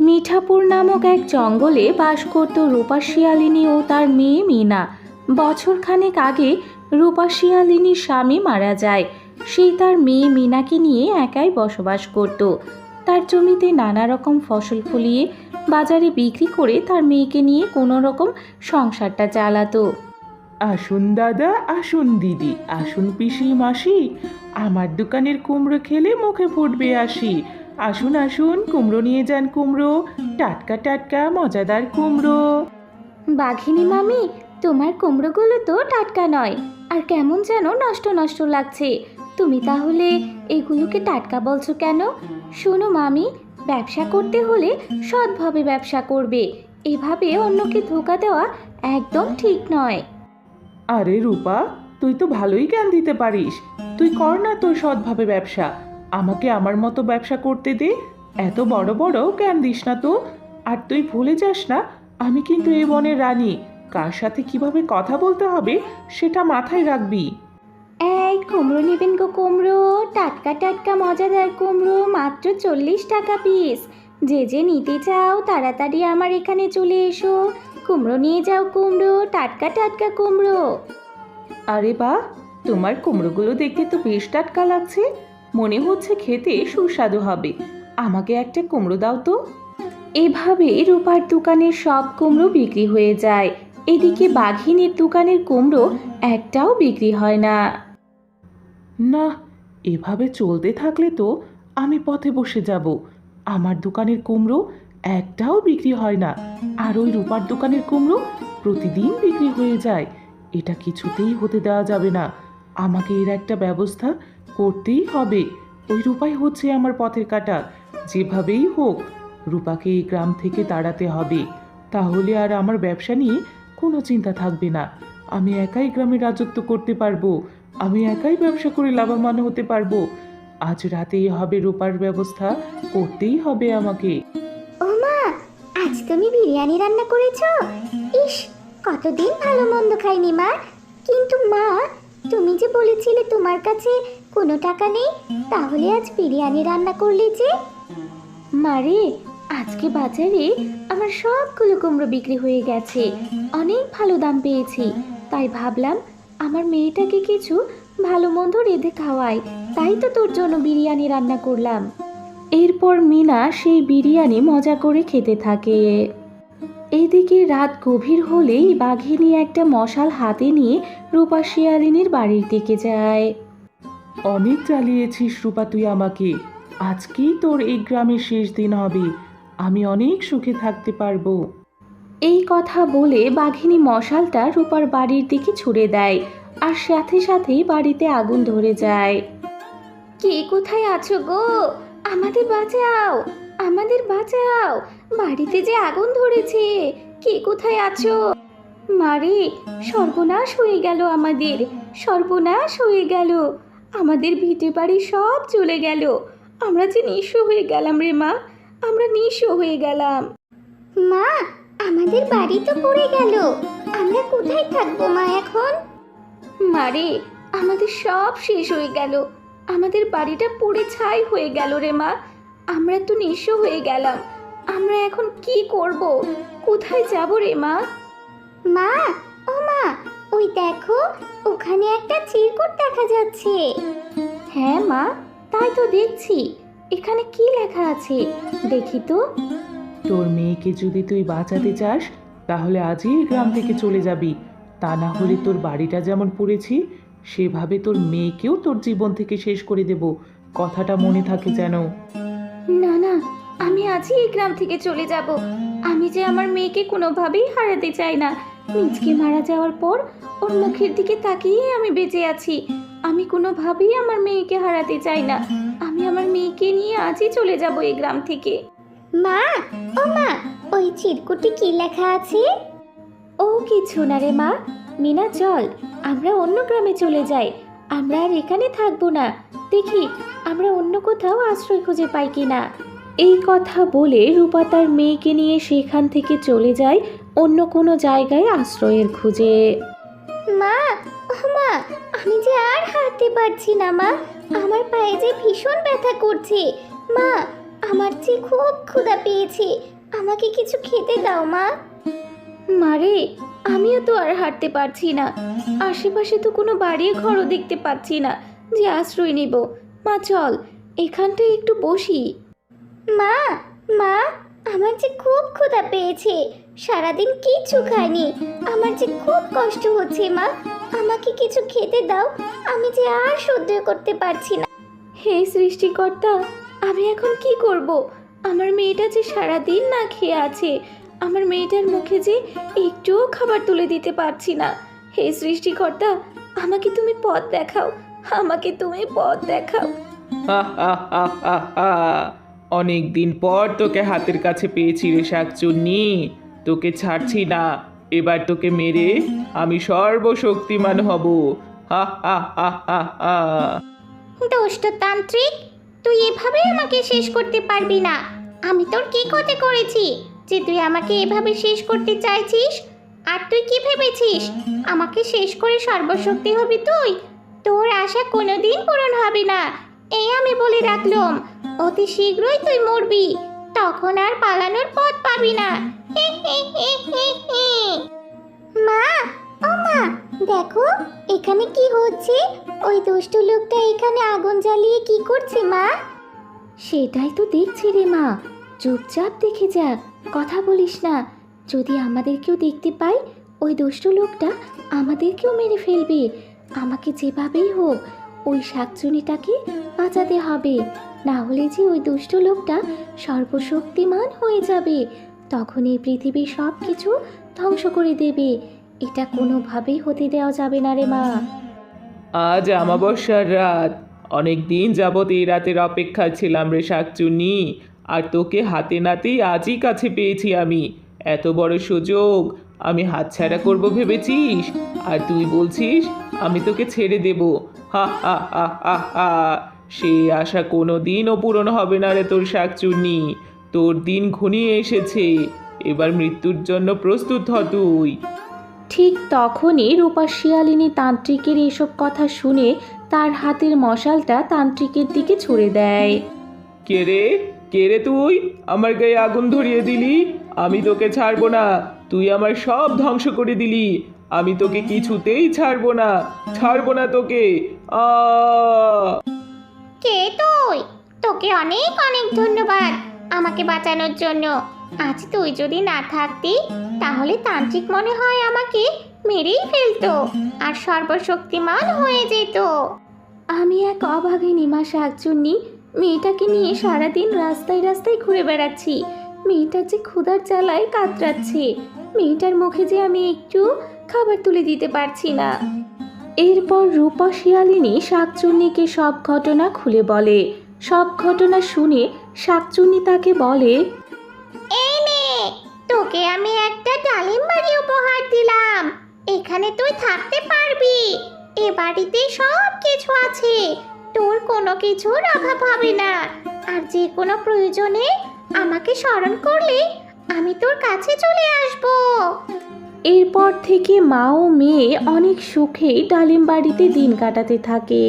মিঠাপুর নামক এক জঙ্গলে বাস করত রূপা শিয়ালিনী ও তার মেয়ে মিনা। বছরখানেক আগে রূপা শিয়ালিনীর স্বামী মারা যায়। সেই তার মেয়ে মিনাকে নিয়ে একাই বসবাস করত। তার জমিতে নানা রকম ফসল ফলিয়ে বাজারে বিক্রি করে তার মেয়েকে নিয়ে কোনো রকম সংসারটা চালাতো। আসুন দাদা, আসুন দিদি, আসুন পিসি মাসি আমার দোকানের কুমড়ো খেলে মুখে ফুটবে আসি আসুন আসুন কুমড়ো নিয়ে যান কুমড়ো। টাটকা টাটকা মজাদার কুমড়ো। বাঘিনী মামি তোমার কুমড়োগুলো তো টাটকা নয় আর কেমন যেন নষ্ট নষ্ট লাগছে। তুমি তাহলে এগুলোকে টাটকা বলছো কেন? শোনো মামি ব্যবসা করতে হলে সৎভাবে ব্যবসা করবে এভাবে অন্যকে ধোকা দেওয়া একদম ঠিক নয়। আরে রূপা তুই তো ভালোই জ্ঞান দিতে পারিস তুই কর না তোর সৎভাবে ব্যবসা। আমাকে আমার মতো ব্যবসা করতে দে। এত বড় বড় জ্ঞান দিস না তো। আর তুই ভুলে যাস না আমি কিন্তু এই বনের রানী। কার সাথে কীভাবে কথা বলতে হবে সেটা মাথায় রাখবি। এই কুমড়ো নেবেন গো কুমড়ো টাটকা টাটকা মজাদার কুমড়ো মাত্র চল্লিশ টাকা পিস। যে যে নিতে চাও তাড়াতাড়ি আমার এখানে চলে এসো। কুমড়ো নিয়ে যাও কুমড়ো টাটকা টাটকা কুমড়ো। আরে বা তোমার কুমড়োগুলো দেখতে তো বেশ টাটকা লাগছে। মনে হচ্ছে খেতে সুস্বাদু হবে। আমাকে একটা কুমড়ো দাও তো। এভাবে রূপার দোকানের সব কুমড়ো বিক্রি হয়ে যায়। এদিকে বাঘিনীর দোকানের কুমড়ো একটাও বিক্রি হয় না। না, এভাবে চলতে থাকলে তো আমি পথে বসে যাব। আমার দোকানের কুমড়ো একটাও বিক্রি হয় না। আর ওই রূপার দোকানের কুমড়ো প্রতিদিন বিক্রি হয়ে যায়। এটা কিছুতেই হতে দেওয়া যাবে না। আমাকে এর একটা ব্যবস্থা করতেই হবে। ওই রূপাই হচ্ছে আমার পথের কাটা। যেভাবেই হোক, রূপাকে এই গ্রাম থেকে তাড়াতে হবে। তাহলে আর আমার ব্যবসা নিয়ে কোনো চিন্তা থাকবে না। আমি একাই গ্রামে রাজত্ব করতে পারব। আমি একাই ব্যবসা করে লাভবান হতে পারব। আজ রাতেই হবে রূপার ব্যবস্থা করতেই হবে আমাকে। ও মা, আজ তুমি বিরিয়ানি রান্না করেছ? ইস, কতদিন ভালো মন্দ খাইনি মা। কিন্তু মা তুমি যে বলেছিলে তোমার কাছে কোনো টাকা নেই, তাহলে আজ বিরিয়ানি রান্না করলে যে। মারে আজকে বাজারে আমার সবগুলো কুমড়ো বিক্রি হয়ে গেছে। অনেক ভালো দাম পেয়েছি। তাই ভাবলাম আমার মেয়েটাকে কিছু ভালো মন্দ রেঁধে খাওয়াই। তাই তো তোর জন্য বিরিয়ানি রান্না করলাম। এরপর মিনা সেই বিরিয়ানি মজা করে খেতে থাকে। এদিকে রাত গভীর হলেই বাঘিনী একটা মশাল হাতে নিয়ে রূপা শিয়ালিনীর বাড়ির দিকে যায়। অনেক জ্বালিয়েছিস রূপা তুই আমাকে। আজকেই তোর এই গ্রামের শেষ দিন হবে। আমি অনেক সুখে থাকতে পারব। এই কথা বলে বাঘিনী মশালটা রূপার বাড়ির দিকে ছুড়ে দেয় আর সাথে সাথেই বাড়িতে আগুন ধরে যায়। কে কোথায় আছো গো? আমাদের বাঁচাও। আমাদের বাঁচাও। বাড়িতে যে আগুন ধরেছে কে কোথায় আছো? মারে সর্বনাশ হয়ে গেল আমাদের সর্বনাশ হয়ে গেল। আমাদের ভিটে বাড়ি সব চলে গেল। আমরা যে নিঃস্ব হয়ে গেলাম রে মা আমরা নিঃস্ব হয়ে গেলাম। মা আমাদের বাড়ি তো পড়ে গেল। আমরা কোথায় থাকব মা এখন? মারে আমাদের সব শেষ হয়ে গেল। আমাদের বাড়িটা পুড়ে ছাই হয়ে গেল রে মা। আমরা তো নিঃস্ব হয়ে গেলাম। আমরা এখন কি করব? কোথায় যাব রে মা? মা ও মা ওই দেখো ওখানে একটা চিরকুট দেখা যাচ্ছে। হ্যাঁ মা তাই তো দেখছি। এখানে কি লেখা আছে? দেখি তো। তোর মেয়েকে যদি তুই বাঁচাতে চাস তাহলে আজই গ্রাম থেকে চলে যাবি। তা না হলে তোর বাড়িটা যেমন পড়েছি সেভাবে তোর মেয়েকেও তোর জীবন থেকে শেষ করে দেব। কথাটা মনে থাকে যেন। না না আমি আজই এই গ্রাম থেকে চলে যাব। আমি যে আমার মেয়েকে কোনোভাবেই হারাতে চাই না। নিজকে মারা যাওয়ার পর ওর মুখের দিকে তাকিয়ে আমি বেঁচে আছি। আমি কোনোভাবেই আমার মেয়েকে হারাতে চাই না। আমি আমার মেয়েকে নিয়ে আজই চলে যাব এই গ্রাম থেকে। মা ও মা ওই চিরকুটে কি লেখা আছে? ও কিছু না রে মা। মিনা চল আমরা অন্য গ্রামে চলে যাই। আমরা আর এখানে থাকব না। দেখি আমরা অন্য কোথাও আশ্রয় খুঁজে পাই কিনা। এই কথা বলে রূপা তার মেয়েকে নিয়ে সেখান থেকে চলে যায় অন্য কোনো জায়গায় আশ্রয়ের খুঁজে। মা মা আমি যে আর হাঁটতে পারছি না মা আমার পায়ে যে ভীষণ ব্যথা করছে। মা আমার যে খুব ক্ষুধা পেয়েছে আমাকে কিছু খেতে দাও মা। মারে আমিও তো আর হাঁটতে পারছি না। আশেপাশে তো কোনো বাড়ি ঘরও দেখতে পাচ্ছি না। যে আশ্রয় নিব। মা চল এখানটায় একটু বসি। মা মা আমার যে খুব ক্ষুধা পেয়েছে। সারাদিন কিছু খাইনি। আমার যে খুব কষ্ট হচ্ছে মা। আমাকে কিছু খেতে দাও। আমি যে আর সহ্য করতে পারছি না। হে সৃষ্টিকর্তা আমি এখন কি করব? আমার মেয়েটা যে সারাদিন না খেয়ে আছে আমার মেয়েটার মুখে যে একটুও খাবার তুলে দিতে পারছি না। হে সৃষ্টিকর্তা আমাকে তুমি পথ দেখাও। আমাকে তুমি পথ দেখাও। অনেক দিন পর তোকে হাতের কাছে পেয়েছি রে শাকচুন্নি। তোকে ছাড়ছি না। এবার তোকে মেরে আমি সর্বশক্তিমান হব। হা হা হা হা হা। দুষ্ট তান্ত্রিক তুই এভাবে আমাকে শেষ করতে পারবি না। আমি তোর কি ক্ষতি করেছি? যে তুই আমাকে এভাবে শেষ করতে চাইছিস? আর তুই কি ভেবেছিস? আমাকে শেষ করে সর্বশক্তি হবি তুই? তোর আশা কোনোদিন পূরণ হবে না। এই আমি বলে রাখলাম, অতি শীঘ্রই তুই মরবি। তখন আর পালানোর পথ পাবি না। মা, ও মা, দেখো, এখানে কি হচ্ছে? ওই দুষ্টু লোকটা এখানে আগুন জ্বালিয়ে কি করছে, মা? সেটাই তো দেখছি রে মা। চুপচাপ দেখে যা, কথা বলিস না। যদি আমাদেরকেও দেখতে পাই ওই দুষ্ট লোকটা আমাদেরকেও মেরে ফেলবে। আমাকে যেভাবেই হোক, ওই শাকচুনিটাকে বাঁচাতে হবে। না হলে যে ওই দুষ্ট লোকটা সর্বশক্তিমান হয়ে যাবে। তখন এই পৃথিবীর সব কিছু ধ্বংস করে দেবে। এটা কোনোভাবেই হতে দেওয়া যাবে না রে মা। আজ আমাবস্যার রাত। অনেক দিন যাবত এই রাতের অপেক্ষা ছিলাম রে শাকচুনি। আর তোকে হাতে নাতেই আজই কাছে পেয়েছি আমি। এত বড় সুযোগ। আমি হাতছাড়া করব ভেবেছিস? আর তুই বলছিস আমি তোকে ছেড়ে দেব। হা হা হা হা হা। সে আশা কোনো দিনও পূরণ হবে না রে তোর শাকচুন্নি। তোর দিন ঘনিয়ে এসেছে। এবার মৃত্যুর জন্য প্রস্তুত হ তুই। ঠিক তখনই রূপা শিয়ালিনী তান্ত্রিকের এসব কথা শুনে তার হাতের মশালটা তান্ত্রিকের দিকে ছুড়ে দেয়। কে রে? কে রে তুই? আমার গায়ে আগুন ধরিয়ে দিলি? আমি তোকে ছাড়বো না। তুই আমার সব ধ্বংস করে দিলি। আমি তোকে কিছুতেই ছাড়বো না ছাড়বো না তোকে। কে তুই? তোকে অনেক অনেক ধন্যবাদ আমাকে বাঁচানোর জন্য। আজ তুই যদি না থাকতি, তাহলে তান্ত্রিক মনে হয় আমাকে মেরেই ফেলতো আর সর্বশক্তিমান হয়ে যেত। আমি এক অভাগিনী মা শাকচুন্নি, মেয়েটাকে নিয়ে সারাদিন রাস্তায় রাস্তায় ঘুরে বেড়াচ্ছি। মেয়েটা যে ক্ষুধার জ্বালায় কাতরাচ্ছে। মেয়েটার মুখে যে আমি একটু খাবার তুলে দিতে পারছি না। এরপর রূপা, শিয়ালিনী শাকচুন্নিকে সব ঘটনা খুলে বলে। সব ঘটনা শুনে শাকচুন্নি তাকে বলে এই নে, তোকে আমি একটা ডালিম বাড়ি উপহার দিলাম। এখানে তুই থাকতে পারবি। এ বাড়িতে সব কিছু আছে। তোর কোনো কিছুর অভাব হবে না। আর যে কোনো প্রয়োজনে আমাকে স্মরণ করলে আমি তোর কাছে চলে আসব। এরপর থেকে মা ও মেয়ে অনেক সুখেই ডালিম বাড়িতে দিন কাটাতে থাকে।